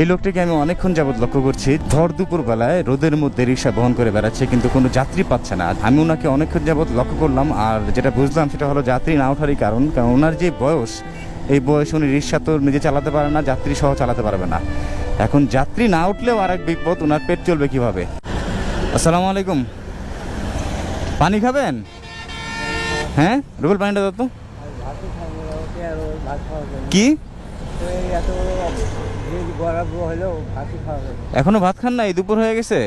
এই লোকটিকে আমি অনেকক্ষণ যাবত লক্ষ্য করছি। ভর দুপুর বেলায় রোদের মধ্যে রিক্সা বহন করে বেড়াচ্ছে, কিন্তু কোনো যাত্রী পাচ্ছে না। আমি ওনাকে অনেকক্ষণ যাবত লক্ষ্য করলাম, আর যেটা বুঝলাম সেটা হলো যাত্রী না ওঠারই কারণ কারণ ওনার যে বয়স, এই বয়স উনি রিক্সা তো নিজে চালাতে পারে না, যাত্রী সহ চালাতে পারবে না। এখন যাত্রী না উঠলেও আর এক বিপদ, ওনার পেট চলবে কীভাবে? আসসালামু আলাইকুম। পানি খাবেন? হ্যাঁ? রুবেল, পানিটা দাও তো। কি? এখনও ভাত খান নাই? দুপুর হয়ে গেছে?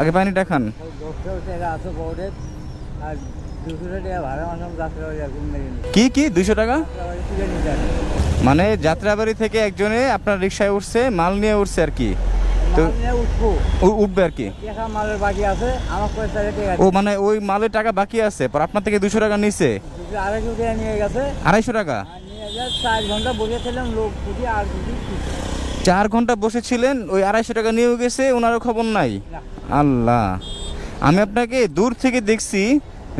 আগে পানিটা খান। কি কি? দুশো টাকা? মানে যাত্রাবাড়ি থেকে একজনে আপনার রিক্সায় উঠছে মাল নিয়ে উঠছে আর কি। তো উঠবে। আর কি। ও মানে ওই মালের টাকা বাকি আছে পর আপনার থেকে দুশো টাকা নিছে। আড়াইশো টাকা চার ঘণ্টা লোক আর চার ঘণ্টা বসেছিলেন, ওই আড়াইশো টাকা নিয়েও গেছে, ওনারও খবর নাই। আল্লাহ। আমি আপনাকে দূর থেকে দেখছি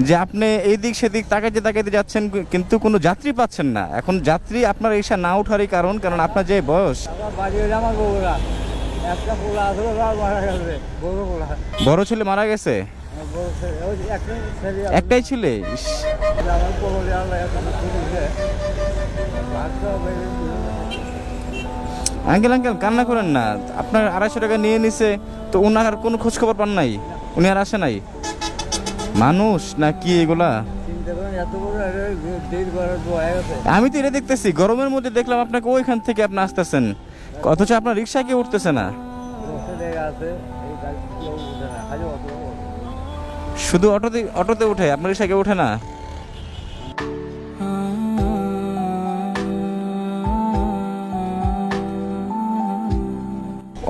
যে আপনি এই দিক সেদিক তাকাইতে তাকাইতে যাচ্ছেন, কিন্তু কোনো যাত্রী পাচ্ছেন না। এখন যাত্রী আপনার এসা না ওঠারই কারণ কারণ আপনার যে বয়স। বাড়ি ছেলে মারা গেছে? একটাই ছেলে? আঙ্কেল আঙ্কেল, কান্না করেন না। আপনার আড়াইশো টাকা নিয়ে নিছে, তো ওনার আর কোনো খোঁজ খবর পান নাই? উনি আর আসে নাই? মানুষ না কি এগুলা? আমি তো এটা দেখতেছি, গরমের মধ্যে দেখলাম আপনাকে ওইখান থেকে আপনি আসতেছেন। অথচ আপনার রিক্সা কেউ উঠতেছে না। শুধু অটোতে অটোতে উঠে আপনার রিক্সা কেউ উঠে না?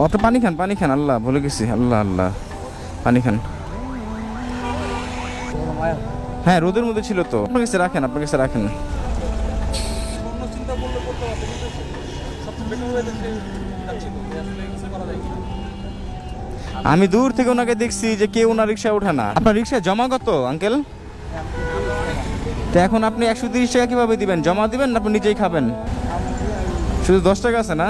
অত পানি খান পানি খান, আল্লাহ, ভুলে গেছি, আল্লাহ আল্লাহ, পানি খান। হ্যাঁ রোদের মধ্যে ছিল তো। আপনার কাছে রাখেন, আপনার কাছে রাখেন। আমি দূর থেকে ওনাকে দেখছি যে কেউ ওনার রিক্সা ওঠে না। আপনার রিক্সা জমা কত, আঙ্কেল? তো এখন আপনি একশো তিরিশ টাকা কীভাবে দিবেন? জমা দিবেন না আপনি নিজেই খাবেন? শুধু দশ টাকা আছে না?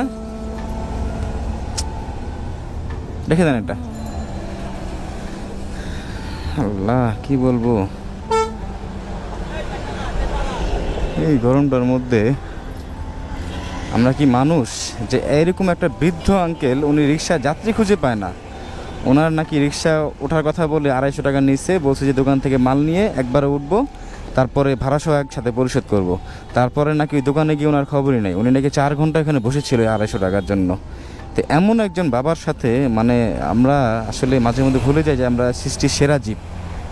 রেখে দেন এটা। আল্লাহ, কি বলব? এই গরমটার মধ্যে আমরা কি মানুষ যে এরকম একটা বৃদ্ধ আঙ্কেল উনি রিক্সা যাত্রী খুঁজে পায় না। ওনার নাকি রিক্সা ওঠার কথা বলে আড়াইশো টাকা নিচ্ছে বলছে যে দোকান থেকে মাল নিয়ে একবারে উঠবো, তারপরে ভাড়াসহ একসাথে পরিশোধ করব। তারপরে নাকি ওই দোকানে গিয়ে ওনার খবরই নেই। উনি নাকি চার ঘণ্টা এখানে বসেছিল আড়াইশো টাকার জন্য। তো এমন একজন বাবার সাথে মানে আমরা আসলে মাঝে মধ্যে ভুলে যাই যে আমরা সৃষ্টির সেরা জীব।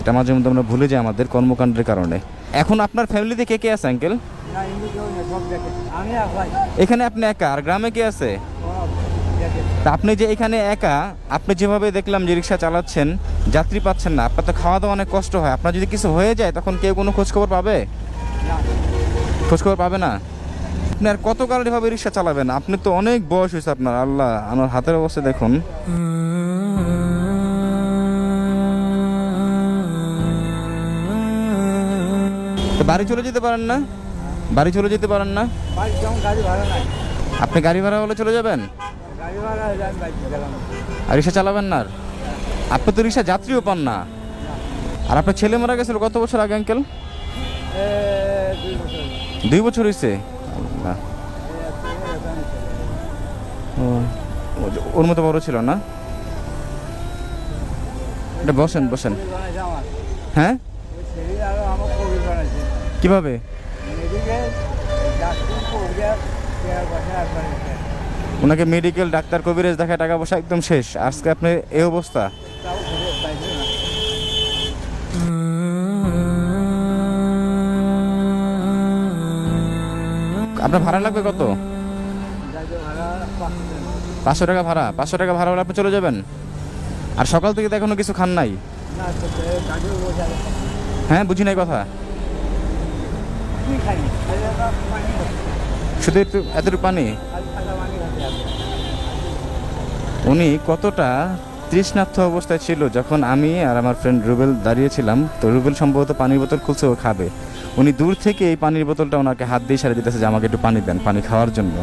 এটা মাঝে মধ্যে আমরা ভুলে যাই আমাদের কর্মকাণ্ডের কারণে। এখন আপনার ফ্যামিলিতে কে কে আছে আঙ্কেল এখানে আপনি একা, আর গ্রামে কে আছে? তা আপনি যে এখানে একা, আপনি যেভাবে দেখলাম যে রিক্সা চালাচ্ছেন, যাত্রী পাচ্ছেন না, আপনার তো খাওয়া দাওয়া অনেক কষ্ট হয়। আপনার যদি কিছু হয়ে যায়, তখন কেউ কোনো খোঁজ খবর পাবে? খোঁজখবর পাবে না? আপনি আর কত কাল এভাবে রিক্সা চালাবেন? আপনি তো অনেক বয়স হয়েছে আপনার আল্লাহ আমার হাতের অবস্থা দেখুন। তো বাড়ি চলে যেতে পারেন না? বাড়ি চলে যেতে পারেন না? আপনি গাড়ি ভাড়া হলে চলে যাবেন? রিক্সা চালাবেন না আর? আপনি তো রিক্সা যাত্রীও পান না। আর আপনার ছেলে মারা গেছিল কত বছর আগে আঙ্কেল? হলো। দুই বছর হয়েছে? ও ওর মতো বড় ছিল না এটা বসেন বসেন। হ্যাঁ। কীভাবে। ওনাকে মেডিকেল ডাক্তার কবিরাজ দেখায়, টাকা পয়সা একদম শেষ আজকে আপনি এই অবস্থা আপনার ভাড়া লাগবে কত পাঁচশো টাকা। ভাড়া, পাঁচশো টাকা ভাড়া হলে আপনি চলে যাবেন আর সকাল থেকে তো এখনও কিছু খান নাই। হ্যাঁ বুঝি নাই কথা। শুধু একটু, এতটুকু পানি। উনি কতটা তৃষ্ণার্থ অবস্থায় ছিল যখন আমি আর আমার ফ্রেন্ড রুবেল দাঁড়িয়েছিলাম তো রুবেল সম্ভবত পানির বোতল খুলছে ও খাবে। উনি দূর থেকে এই পানির বোতলটা ওনাকে হাত দিয়ে সারিয়ে দিতেছে যে আমাকে একটু পানি দেন পানি খাওয়ার জন্য।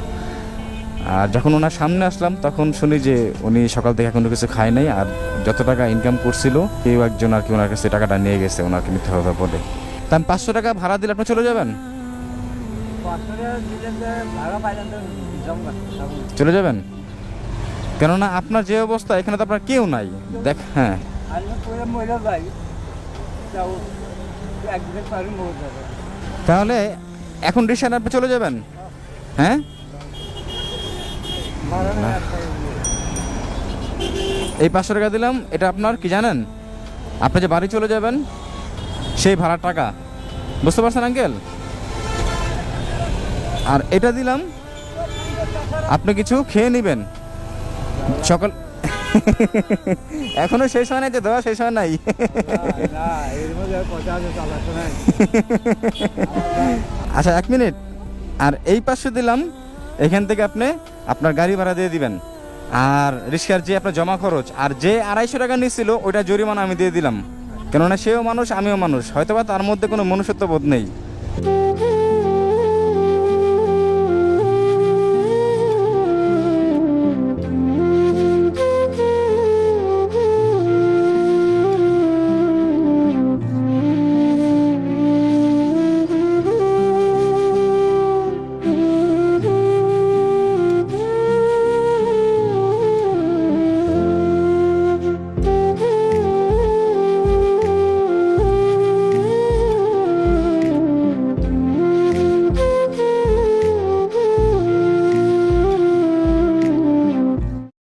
আর যখন ওনার সামনে আসলাম তখন শুনি যে উনি সকাল থেকে এখনও কিছু খায় নাই আর যত টাকা ইনকাম করছিল কেউ একজন আর কি ওনার কাছে টাকাটা নিয়ে গেছে ওনাকে মিথ্যা কথা বলে। তা আমি পাঁচশো টাকা ভাড়া দিলে আপনি চলে যাবেন? চলে যাবেন? কেননা আপনার যে অবস্থা এখানে তো আপনার কেউ নাই। দেখ হ্যাঁ। তাহলে এখন রিক্সা আপনি চলে যাবেন? হ্যাঁ? এই পাঁচশো টাকা দিলাম এটা আপনার কি জানেন? আপনি যে বাড়ি চলে যাবেন সেই ভাড়ার টাকা। বুঝতে পারছেন আঙ্কেল? আর এটা দিলাম আপনি কিছু খেয়ে নেবেন। সকাল এখনও শেষ হয় নাই যে দেওয়া শেষ হয় নাই। আচ্ছা এক মিনিট। আর এই পাঁচশো দিলাম, এখান থেকে আপনি আপনার গাড়ি ভাড়া দিয়ে দিবেন। আর রিক্সার যে আপনার জমা খরচ, আর যে আড়াইশো টাকা নিচ্ছিল ওইটা জরিমানা আমি দিয়ে দিলাম। কেননা সেও মানুষ, আমিও মানুষ। হয়তোবা তার মধ্যে কোনো মনুষ্যত্ব বোধ নেই।